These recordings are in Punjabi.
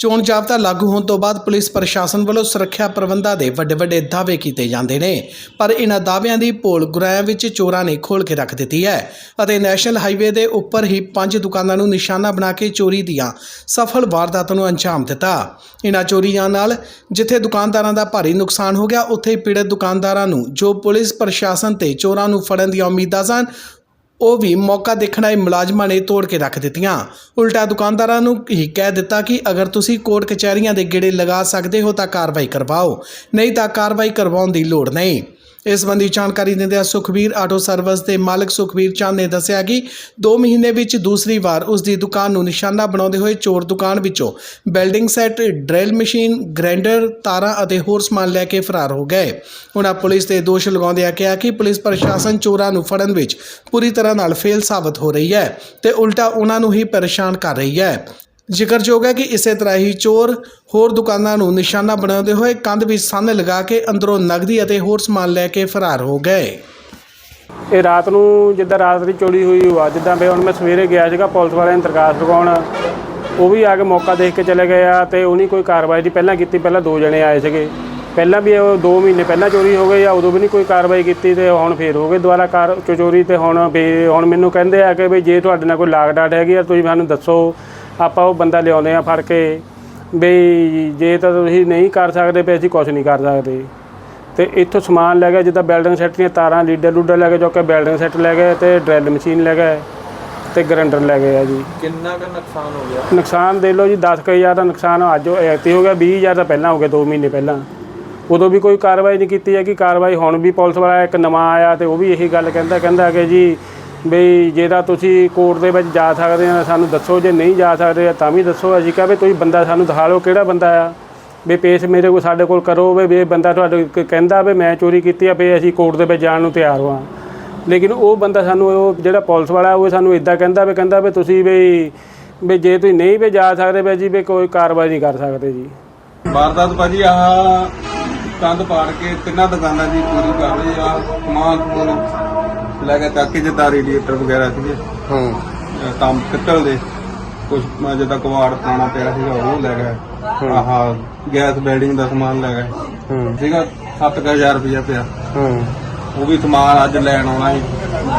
ਚੋਣ ਜਾਬਤਾ ਲਾਗੂ ਹੋਣ ਤੋਂ ਬਾਅਦ ਪੁਲਿਸ ਪ੍ਰਸ਼ਾਸਨ ਵੱਲੋਂ ਸੁਰੱਖਿਆ ਪ੍ਰਬੰਧਾਂ ਦੇ ਵੱਡੇ ਵੱਡੇ ਦਾਅਵੇ ਕੀਤੇ ਜਾਂਦੇ ਨੇ। ਪਰ ਇਹਨਾਂ ਦਾਅਵਿਆਂ ਦੀ ਪੋਲ ਗੁਰਾਇਆਂ ਵਿੱਚ ਚੋਰਾਂ ਨੇ ਖੋਲ ਕੇ ਰੱਖ ਦਿੱਤੀ ਹੈ ਅਤੇ ਨੈਸ਼ਨਲ ਹਾਈਵੇ ਦੇ ਉੱਪਰ ਹੀ ਪੰਜ ਦੁਕਾਨਾਂ ਨੂੰ ਨਿਸ਼ਾਨਾ ਬਣਾ ਕੇ ਚੋਰੀ ਦੀਆਂ ਸਫਲ ਵਾਰਦਾਤਾਂ ਨੂੰ ਅੰਜਾਮ ਦਿੱਤਾ। ਇਹਨਾਂ ਚੋਰੀਆਂ ਨਾਲ ਜਿੱਥੇ ਦੁਕਾਨਦਾਰਾਂ ਦਾ ਭਾਰੀ ਨੁਕਸਾਨ ਹੋ ਗਿਆ, ਉੱਥੇ ਹੀ ਪੀੜਤ ਦੁਕਾਨਦਾਰਾਂ ਨੂੰ ਜੋ ਪੁਲਿਸ ਪ੍ਰਸ਼ਾਸਨ ਤੇ ਚੋਰਾਂ ਨੂੰ ਫੜਨ ਦੀਆਂ ਉਮੀਦਾਂ ਸਨ ਉਹ ਵੀ ਮੌਕਾ ਦੇਖਣ ਆਏ ਮੁਲਾਜ਼ਮਾਂ ਨੇ ਤੋੜ ਕੇ ਰੱਖ ਦਿੱਤੀਆਂ। ਉਲਟਾ ਦੁਕਾਨਦਾਰਾਂ ਨੂੰ ਹੀ ਕਹਿ ਦਿੱਤਾ ਕਿ ਅਗਰ ਤੁਸੀਂ ਕੋਰਟ ਕਚਹਿਰੀਆਂ ਦੇ ਗੇੜੇ ਲਗਾ ਸਕਦੇ ਹੋ ਤਾਂ ਕਾਰਵਾਈ ਕਰਵਾਓ, ਨਹੀਂ ਤਾਂ ਕਾਰਵਾਈ ਕਰਵਾਉਣ ਦੀ ਲੋੜ ਨਹੀਂ। ਇਸ ਸੰਬੰਧੀ ਜਾਣਕਾਰੀ ਦਿੰਦਿਆਂ ਸੁਖਬੀਰ ਆਟੋ ਸਰਵਿਸ ਦੇ ਮਾਲਕ ਸੁਖਬੀਰ ਚੰਦ ਨੇ ਦੱਸਿਆ ਕਿ 2 ਮਹੀਨੇ ਵਿੱਚ ਦੂਸਰੀ ਵਾਰ ਉਸ ਦੀ ਦੁਕਾਨ ਨੂੰ ਨਿਸ਼ਾਨਾ ਬਣਾਉਂਦੇ ਹੋਏ ਚੋਰ ਦੁਕਾਨ ਵਿੱਚੋਂ building set, drill machine, grinder, ਤਾਰਾਂ ਅਤੇ ਹੋਰ ਸਮਾਨ ਲੈ ਕੇ ਫਰਾਰ ਹੋ ਗਏ। ਉਹਨਾਂ ਪੁਲਿਸ ਤੇ ਦੋਸ਼ ਲਗਾਉਂਦਿਆਂ ਕਿਹਾ ਕਿ ਪੁਲਿਸ ਪ੍ਰਸ਼ਾਸਨ ਚੋਰਾਂ ਨੂੰ ਫੜਨ ਵਿੱਚ ਪੂਰੀ ਤਰ੍ਹਾਂ ਨਾਲ ਫੇਲ ਸਾਬਤ ਹੋ ਰਹੀ ਹੈ ਤੇ ਉਲਟਾ ਉਹਨਾਂ ਨੂੰ ਹੀ ਪਰੇਸ਼ਾਨ ਕਰ ਰਹੀ ਹੈ। ਜ਼ਿਕਰਯੋਗ ਹੈ ਕਿ ਇਸੇ ਤਰ੍ਹਾਂ ਹੀ ਚੋਰ ਹੋਰ ਦੁਕਾਨਾਂ ਨੂੰ ਨਿਸ਼ਾਨਾ ਬਣਾਉਂਦੇ ਹੋਏ ਕੰਧ ਵਿੱਚ ਸੰਨ ਲਗਾ ਕੇ ਅੰਦਰੋਂ ਨਗਦੀ ਅਤੇ ਹੋਰ ਸਮਾਨ ਲੈ ਕੇ ਫਰਾਰ ਹੋ ਗਏ। ਇਹ ਰਾਤ ਨੂੰ ਜਿੱਦਾਂ ਰਾਤ ਦੀ ਚੋਰੀ ਹੋਈ ਹੋਆ, ਜਿੱਦਾਂ ਵੀ ਹੁਣ ਮੈਂ ਸਵੇਰੇ ਗਿਆ ਸੀਗਾ ਪੁਲਿਸ ਵਾਲਿਆਂ ਨੇ ਦਰਖਾਸਤ ਲਗਾਉਣ, ਉਹ ਵੀ ਆ ਕੇ ਮੌਕਾ ਦੇਖ ਕੇ ਚਲੇ ਗਏ ਆ ਤੇ ਉਹਨੀ ਕੋਈ ਕਾਰਵਾਈ ਨਹੀਂ ਪਹਿਲਾਂ ਕੀਤੀ, ਪਹਿਲਾਂ ਦੋ ਜਣੇ ਆਏ ਸੀਗੇ। ਪਹਿਲਾਂ ਵੀ ਉਹ 2 ਮਹੀਨੇ ਪਹਿਲਾਂ ਚੋਰੀ ਹੋ ਗਈ ਆ, ਉਦੋਂ ਵੀ ਨਹੀਂ ਕੋਈ ਕਾਰਵਾਈ ਕੀਤੀ ਤੇ ਹੁਣ ਫੇਰ ਹੋ ਗਏ ਦੁਬਾਰਾ ਕਾਰ ਚੋ- ਚੋਰੀ ਤੇ ਹੁਣ ਵੀ ਹੁਣ ਮੈਨੂੰ ਕਹਿੰਦੇ ਆ ਕਿ ਵੀ ਜੇ ਤੁਹਾਡੇ ਨਾਲ ਕੋਈ ਲਾਗ ਡਾਟ ਹੈਗੀ ਆ, ਤੁਸੀਂ ਸਾਨੂੰ ਦੱਸੋ ਆਪਾਂ ਉਹ ਬੰਦਾ ਲਿਆਉਂਦੇ ਆ ਫੜ ਕੇ ਵੀ ਜੇ ਤਾਂ ਤੁਸੀਂ ਨਹੀਂ ਕਰ ਸਕਦੇ ਵੀ ਅਸੀਂ ਕੁਝ ਨਹੀਂ ਕਰ ਸਕਦੇ। ਤੇ ਇੱਥੋਂ ਸਮਾਨ ਲੈ ਗਏ ਜਿੱਦਾਂ ਵੈਲਡਿੰਗ ਸੈੱਟ ਦੀਆਂ ਤਾਰਾਂ ਲੀਡਰ ਲੂਡਰ ਲੈ ਗਏ ਜੋ ਕਿ ਵੈਲਡਿੰਗ ਸੈੱਟ ਲੈ ਗਏ ਤੇ ਡਰਿਲ ਮਸ਼ੀਨ ਲੈ ਗਏ ਤੇ ਗਰੰਡਰ ਲੈ ਗਏ ਆ ਜੀ। ਕਿੰਨਾ ਕੁ ਨੁਕਸਾਨ ਹੋ ਗਿਆ? ਨੁਕਸਾਨ ਦੇ ਲਓ ਜੀ 10000 ਦਾ ਨੁਕਸਾਨ ਅੱਜ ਐਕਟੀ ਹੋ ਗਿਆ 20000 ਦਾ ਪਹਿਲਾਂ ਹੋ ਗਿਆ 2 ਮਹੀਨੇ ਪਹਿਲਾਂ। ਉਦੋਂ ਵੀ ਕੋਈ ਕਾਰਵਾਈ ਨਹੀਂ ਕੀਤੀ ਹੈ ਕਿ ਕਾਰਵਾਈ ਹੁਣ ਵੀ ਪੁਲਿਸ ਵਾਲਾ ਇੱਕ ਨਵਾਂ ਆਇਆ ਤੇ ਉਹ ਵੀ ਇਹੀ ਗੱਲ ਕਹਿੰਦਾ ਕਹਿੰਦਾ ਕਿ ਜੀ ਬਈ ਜੇ ਤਾਂ ਤੁਸੀਂ ਕੋਰਟ ਦੇ ਵਿੱਚ ਜਾ ਸਕਦੇ ਆ ਸਾਨੂੰ ਦੱਸੋ, ਜੇ ਨਹੀਂ ਜਾ ਸਕਦੇ ਤਾਂ ਵੀ ਦੱਸੋ। ਅਸੀਂ ਕਿਹਾ ਵੀ ਤੁਸੀਂ ਬੰਦਾ ਸਾਨੂੰ ਦਿਖਾ ਲਓ ਕਿਹੜਾ ਬੰਦਾ ਆ। ਵੀ ਪੇਸ਼ ਮੇਰੇ ਕੋਲ, ਸਾਡੇ ਕੋਲ ਕਰੋ ਵੀ ਇਹ ਬੰਦਾ ਤੁਹਾਡੇ ਕਹਿੰਦਾ ਵੀ ਮੈਂ ਚੋਰੀ ਕੀਤੀ ਆ, ਵੀ ਅਸੀਂ ਕੋਰਟ ਦੇ ਵਿੱਚ ਜਾਣ ਨੂੰ ਤਿਆਰ ਹਾਂ। ਲੇਕਿਨ ਉਹ ਬੰਦਾ ਸਾਨੂੰ, ਉਹ ਜਿਹੜਾ ਪੁਲਿਸ ਵਾਲਾ, ਉਹ ਸਾਨੂੰ ਇਦਾਂ ਕਹਿੰਦਾ ਵੀ ਕਹਿੰਦਾ ਵੀ ਤੁਸੀਂ ਵੀ ਵੀ ਜੇ ਤੁਸੀਂ ਨਹੀਂ ਵੀ ਜਾ ਸਕਦੇ ਵੀ ਜੀ ਵੀ ਕੋਈ ਕਾਰਵਾਈ ਨਹੀਂ ਕਰ ਸਕਦੇ ਜੀ। ਵਾਰਦਾਤ ਭਾਜੀ, ਆਹ ਕੰਧ ਪਾੜ ਕੇ ਤਿੰਨਾਂ ਦੁਕਾਨਾਂ ਦੀ ਪੂਰੀ ਕਰ ਰਹੇ ਆ, ਸਮਾਨ ਸਮੂਨ ਲੈ ਕੇ ਚੱਕ ਕੇ ਜਿੱਦਾਂ ਰੇਡੀਏਟਰ ਵਗੈਰਾ ਸੀਗੇ। ਹੂੰ। ਅਹ ਕੰਮ ਪਿੱਤਲ ਦੇ ਕੁਝ ਜਿੱਦਾਂ ਕਵਾੜ ਪੁਰਾਣਾ ਪਿਆ ਸੀਗਾ ਉਹ ਲੈ ਗਏ ਆਹ ਗੈਸ ਬੈਲਡਿੰਗ ਦਾ ਸਮਾਨ ਲੈ ਗਏ ਹੂੰ। ਸੀਗਾ 7000 ਰੁਪਇਆ ਪਿਆ। ਹੂੰ। ਉਹ ਵੀ ਸਮਾਨ ਅੱਜ ਲੈਣ ਆਉਣਾ ਸੀ।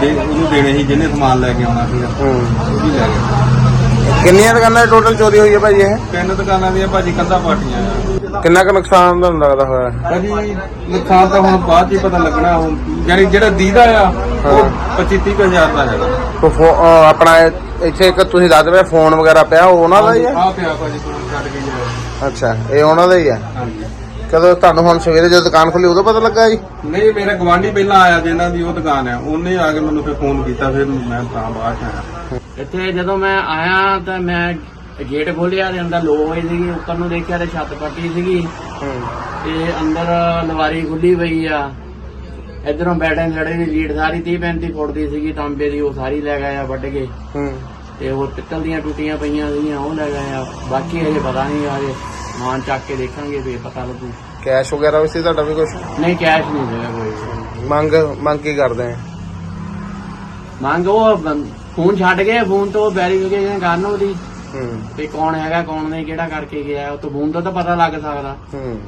ਦੇ ਉਹਨੂੰ ਦੇਣੇ ਸੀ ਜਿਹਨੇ ਸਮਾਨ ਲੈ ਕੇ ਆਉਣਾ ਸੀਗਾ। ਹੂੰ। ਉਹ ਵੀ ਲੈ ਗਏ ਕਿੰਨੀਆਂ ਦੁਕਾਨਾਂ ਟੋਟਲ ਚੋਰੀ ਹੋਈ ਹੈ ਭਾਈ ਇਹ? ਤਿੰਨ ਦੁਕਾਨਾਂ ਦੀਆਂ ਭਾਜੀ ਕੰਧਾਂ ਪਾਟੀਆਂ ਆ ਕਿੰਨਾ ਕੁ ਨੁਕਸਾਨ ਤੁਹਾਨੂੰ ਲੱਗਦਾ ਹੋਇਆ? ਭਾਜੀ ਨੁਕਸਾਨ ਤਾਂ ਹੁਣ ਬਾਅਦ 'ਚ ਹੀ ਪਤਾ ਲੱਗਣਾ ਹੁਣ ਯਾਨੀ ਜਿਹੜਾ ਦੀਦਾ ਆ ਉਹ 25 ਹਜ਼ਾਰ ਦਾ ਹੈਗਾ। ਕੋ ਫੋ- ਅਹ ਆਪਣਾ ਇਹ- ਇੱਥੇ ਇੱਕ ਤੁਸੀਂ ਦੱਸ ਰਹੇ ਫੋਨ ਵਗੈਰਾ ਪਿਆ ਉਹ ਉਹਨਾਂ ਦਾ ਹੀ ਹੈ? ਆ ਪਿਆ ਭਾਜੀ ਫੋਨ ਛੱਡ ਕੇ ਜਾਇਆ ਅੱਛਾ ਇਹ ਉਹਨਾਂ ਦਾ ਹੀ ਹੈ? ਹਾਂਜੀ। ਕਦੋਂ ਤੁਹਾਨੂੰ ਹੁਣ ਸਵੇਰੇ ਜਦੋਂ ਦੁਕਾਨ ਖੁੱਲੀ ਉਦੋਂ ਪਤਾ ਲੱਗਾ ਜੀ? ਨਹੀਂ ਮੇਰਾ ਗਵਾਂਢੀ ਪਹਿਲਾਂ ਆਇਆ ਜਿਨ੍ਹਾਂ ਦੀ ਉਹ ਦੁਕਾਨ ਆ ਉਹਨੇ ਆ ਕੇ ਮੈਨੂੰ ਫਿਰ ਫੋਨ ਕੀਤਾ ਫਿਰ ਮੈਂ ਤਾਂ ਬਾਅਦ 'ਚ ਆਇਆ। ਇੱਥੇ ਜਦੋਂ ਮੈਂ ਆਇਆ ਤਾਂ ਮੈਂ ਗੇਟ ਖੋਲਿਆ ਤੇ ਅੰਦਰ ਲੋ ਹੋਈ ਸੀਗੀ ਉੱਪਰ ਨੂੰ ਦੇਖਿਆ ਤੇ ਛੱਤ ਪੱਟੀ ਸੀਗੀ। ਤੇ ਅੰਦਰ ਲਵਾਰੀ ਖੁੱਲੀ ਪਈ ਆ। ਇਧਰੋਂ ਬੈਠੇ ਲੜੇ ਦੀ ਲੀਡ ਸਾਰੀ 30 35 ਫੁੱਟ ਦੀ ਸੀਗੀ ਤਾਂਬੇ ਦੀ ਉਹ ਸਾਰੀ ਲੈ ਗਏ ਆ ਵੱਢ ਕੇ। ਤੇ ਉਹ ਪਿੱਤਲ ਦੀਆਂ ਟੁੱਟੀਆਂ ਪਈਆਂ ਸੀਗੀਆਂ ਉਹ ਲੈ ਗਏ ਆ ਬਾਕੀ ਹਜੇ ਪਤਾ ਨਹੀਂ ਆਜੇ ਸਮਾਨ ਚੱਕ ਕੇ ਦੇਖਾਂਗੇ ਫੇਰ ਪਤਾ ਲੱਗੂ। ਕੈਸ਼ ਵਗੈਰਾ ਵੀ ਸੀ ਤੁਹਾਡਾ ਵੀ ਕੁਝ ਨਹੀਂ ਕੈਸ਼ ਨਹੀਂ ਸੀਗਾ ਕੋਈ। ਮੰਗ ਮੰਗ ਕੀ ਕਰਦੇ ਆ? ਮੰਗ ਉਹ ਫੋਨ ਛੱਡ ਗਏ ਫੋਨ ਤੋਂ ਵੈਰੀਫਿਕੇਸ਼ਨ ਕਰਨ ਉਹਦੀ। ਹੂੰ। ਤੇ ਕੌਣ ਹੈਗਾ ਕੌਣ ਨਹੀਂ ਕਿਹੜਾ ਕਰਕੇ ਗਿਆ ਉਹ ਤੋਂ ਫੋਨ ਤੋਂ ਤਾਂ ਪਤਾ ਲੱਗ ਸਕਦਾ। ਹੂੰ।